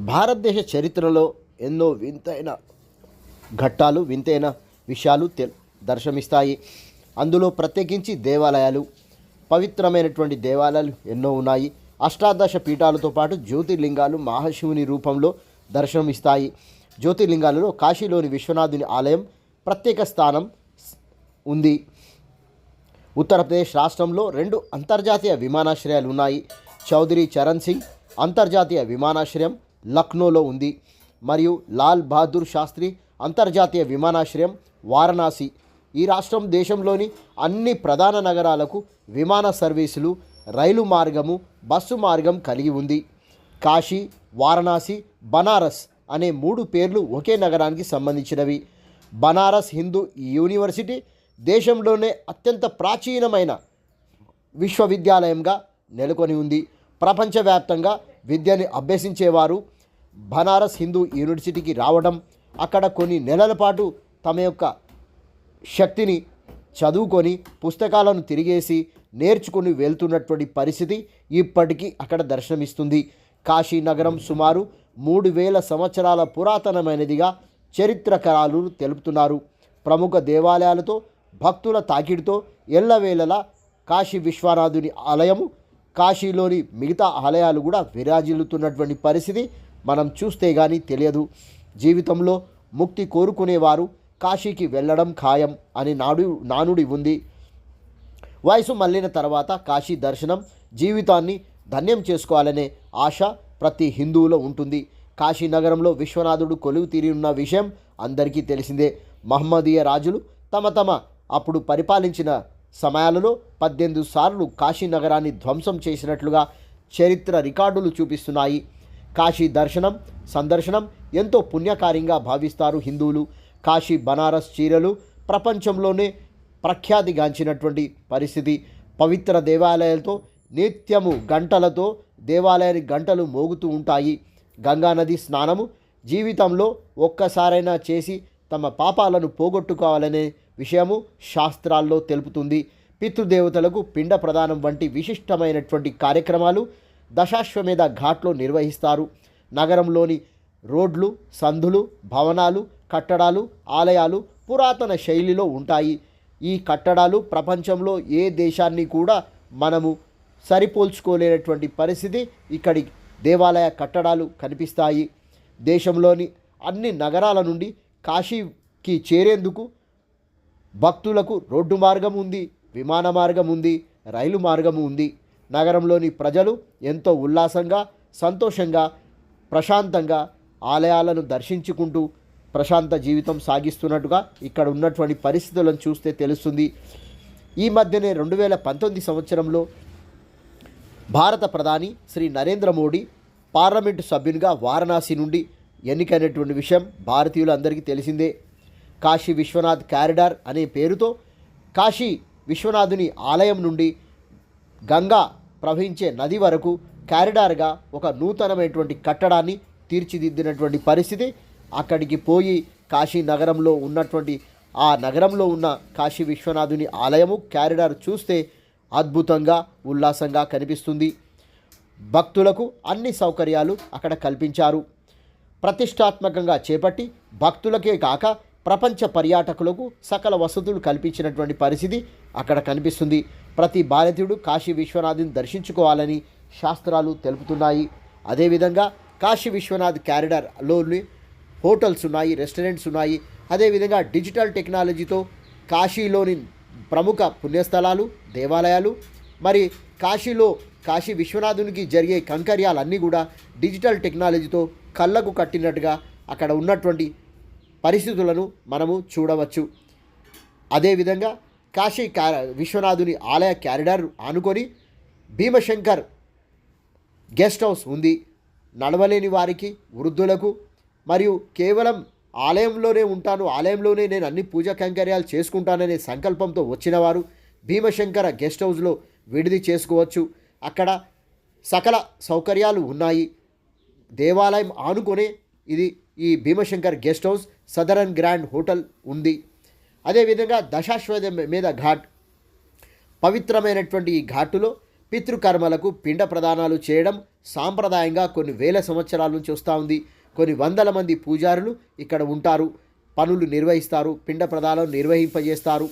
భారతదేశ చరిత్రలో ఎన్నో వింతైన ఘట్టాలు వింతైన విషయాలు తె దర్శనమిస్తాయి. అందులో ప్రత్యేకించి దేవాలయాలు పవిత్రమైనటువంటి దేవాలయాలు ఎన్నో ఉన్నాయి. అష్టాదశ పీఠాలతో పాటు జ్యోతిర్లింగాలు మహాశివుని రూపంలో దర్శనమిస్తాయి. జ్యోతిర్లింగాలలో కాశీలోని విశ్వనాథుని ఆలయం ప్రత్యేక స్థానం ఉంది. ఉత్తరప్రదేశ్ రాష్ట్రంలో రెండు అంతర్జాతీయ విమానాశ్రయాలు ఉన్నాయి. చౌదరి చరణ్ సింగ్ అంతర్జాతీయ విమానాశ్రయం లక్నోలో ఉంది. మరియు లాల్ బహదూర్ శాస్త్రి అంతర్జాతీయ విమానాశ్రయం వారణాసి. ఈ రాష్ట్రం దేశంలోని అన్ని ప్రధాన నగరాలకు విమాన సర్వీసులు రైలు మార్గము బస్సు మార్గం కలిగి ఉంది. కాశీ వారణాసి బనారస్ అనే మూడు పేర్లు ఒకే నగరానికి సంబంధించినవి. బనారస్ హిందూ యూనివర్సిటీ దేశంలోనే అత్యంత ప్రాచీనమైన విశ్వవిద్యాలయంగా నెలకొని ఉంది. ప్రపంచవ్యాప్తంగా విద్యని అభ్యసించేవారు బనారస్ హిందూ యూనివర్సిటీకి రావడం అక్కడ కొన్ని నెలల పాటు తమ యొక్క శక్తిని చదువుకొని పుస్తకాలను తిరిగేసి నేర్చుకుని వెళ్తున్నటువంటి పరిస్థితి ఇప్పటికీ అక్కడ దర్శనమిస్తుంది. కాశీ నగరం సుమారు మూడు వేల సంవత్సరాల పురాతనమైనదిగా చరిత్రకారులు తెలుపుతున్నారు. ప్రముఖ దేవాలయాలతో భక్తుల తాకిడితో ఎల్లవేళలా కాశీ విశ్వనాథుని ఆలయము కాశీలోని మిగతా ఆలయాలు కూడా విరాజిల్లుతున్నటువంటి పరిస్థితి మనం చూస్తే కానీ తెలియదు. జీవితంలో ముక్తి కోరుకునేవారు కాశీకి వెళ్ళడం ఖాయం అని నాడు నానుడి ఉంది. వయసు మళ్ళిన తర్వాత కాశీ దర్శనం జీవితాన్ని ధన్యం చేసుకోవాలనే ఆశ ప్రతి హిందువులో ఉంటుంది. కాశీ నగరంలో విశ్వనాథుడు కొలువు తీరి ఉన్న విషయం అందరికీ తెలిసిందే. మహమ్మదీయ రాజులు తమ తమ అప్పుడు పరిపాలించిన సమయాలలో పద్దెనిమిది సార్లు కాశీ నగరాన్ని ధ్వంసం చేసినట్లుగా చరిత్ర రికార్డులు చూపిస్తున్నాయి. కాశీ దర్శనం సందర్శనం ఎంతో పుణ్యకార్యంగా భావిస్తారు హిందువులు. కాశీ బనారస్ చీరలు ప్రపంచంలోనే ప్రఖ్యాతిగాంచినటువంటి పరిస్థితి. పవిత్ర దేవాలయాలతో నిత్యము గంటలతో దేవాలయానికి గంటలు మోగుతూ ఉంటాయి. గంగానది స్నానము జీవితంలో ఒక్కసారైనా చేసి తమ పాపాలను పోగొట్టుకోవాలనే విషయము శాస్త్రాల్లో తెలుపుతుంది. పితృదేవతలకు పిండ ప్రదానం వంటి విశిష్టమైనటువంటి కార్యక్రమాలు దశాశ్వమేధ ఘాట్లో నిర్వహిస్తారు. నగరంలోని రోడ్లు సందులు భవనాలు కట్టడాలు ఆలయాలు పురాతన శైలిలో ఉంటాయి. ఈ కట్టడాలు ప్రపంచంలో ఏ దేశాన్ని కూడా మనము సరిపోల్చుకోలేనటువంటి పరిస్థితి ఇక్కడి దేవాలయ కట్టడాలు కనిపిస్తాయి. దేశంలోని అన్ని నగరాల నుండి కాశీకి చేరేందుకు భక్తులకు రోడ్డు మార్గం ఉంది విమాన మార్గం ఉంది రైలు మార్గం ఉంది. నగరంలోని ప్రజలు ఎంతో ఉల్లాసంగా సంతోషంగా ప్రశాంతంగా ఆలయాలను దర్శించుకుంటూ ప్రశాంత జీవితం సాగిస్తున్నట్టుగా ఇక్కడ ఉన్నటువంటి పరిస్థితులను చూస్తే తెలుస్తుంది. ఈ మధ్యనే రెండు వేల పంతొమ్మిది సంవత్సరంలో భారత ప్రధాని శ్రీ నరేంద్ర మోడీ పార్లమెంటు సభ్యునిగా వారణాసి నుండి ఎన్నికైనటువంటి విషయం భారతీయులందరికీ తెలిసిందే. కాశీ విశ్వనాథ్ కారిడార్ అనే పేరుతో కాశీ విశ్వనాథుని ఆలయం నుండి గంగా ప్రవహించే నది వరకు కారిడార్గా ఒక నూతనమైనటువంటి కట్టడాన్ని తీర్చిదిద్దినటువంటి పరిస్థితి. అక్కడికి పోయి కాశీ నగరంలో ఉన్నటువంటి ఆ నగరంలో ఉన్న కాశీ విశ్వనాథుని ఆలయము క్యారిడార్ చూస్తే అద్భుతంగా ఉల్లాసంగా కనిపిస్తుంది. భక్తులకు అన్ని సౌకర్యాలు అక్కడ కల్పించారు. ప్రతిష్టాత్మకంగా చేపట్టి భక్తులకే కాక ప్రపంచ పర్యాటకులకు సకల వసతులు కల్పించినటువంటి పరిస్థితి అక్కడ కనిపిస్తుంది. ప్రతి భారతీయుడు కాశీ విశ్వనాథుని దర్శించుకోవాలని శాస్త్రాలు తెలుపుతున్నాయి. అదేవిధంగా కాశీ విశ్వనాథ్ క్యారిడర్లోని హోటల్స్ ఉన్నాయి రెస్టారెంట్స్ ఉన్నాయి. అదేవిధంగా డిజిటల్ టెక్నాలజీతో కాశీలోని ప్రముఖ పుణ్యస్థలాలు దేవాలయాలు మరి కాశీలో కాశీ విశ్వనాథునికి జరిగే కంకర్యాలన్నీ కూడా డిజిటల్ టెక్నాలజీతో కళ్ళకు కట్టినట్టుగా అక్కడ ఉన్నటువంటి పరిస్థితులను మనము చూడవచ్చు. అదేవిధంగా కాశీ విశ్వనాథుని ఆలయ క్యారిడార్ ఆనుకొని భీమశంకర్ గెస్ట్ హౌస్ ఉంది. నడవలేని వారికి వృద్ధులకు మరియు కేవలం ఆలయంలోనే ఉంటాను. ఆలయంలోనే నేను అన్ని పూజా కైంకర్యాలు చేసుకుంటాననే సంకల్పంతో వచ్చినవారు భీమశంకర గెస్ట్ హౌస్లో విడిది చేసుకోవచ్చు. అక్కడ సకల సౌకర్యాలు ఉన్నాయి. దేవాలయం ఆనుకొనే ఇది ఈ Bhimashankar guest house southern grand hotel ఉంది. అదేవిధంగా దశాశ్వద మీద ఘాట్ పవిత్రమైనటువంటి ఈ ఘాటులో పితృకర్మలకు పిండ ప్రదానాలు చేయడం సాంప్రదాయంగా కొన్ని వేల సంవత్సరాల నుంచి వస్తూ ఉంది. కొన్ని వందల మంది పూజారులు ఇక్కడ ఉంటారు. పనులు నిర్వహిస్తారు. పిండ ప్రదానం నిర్వహింపజేస్తారు.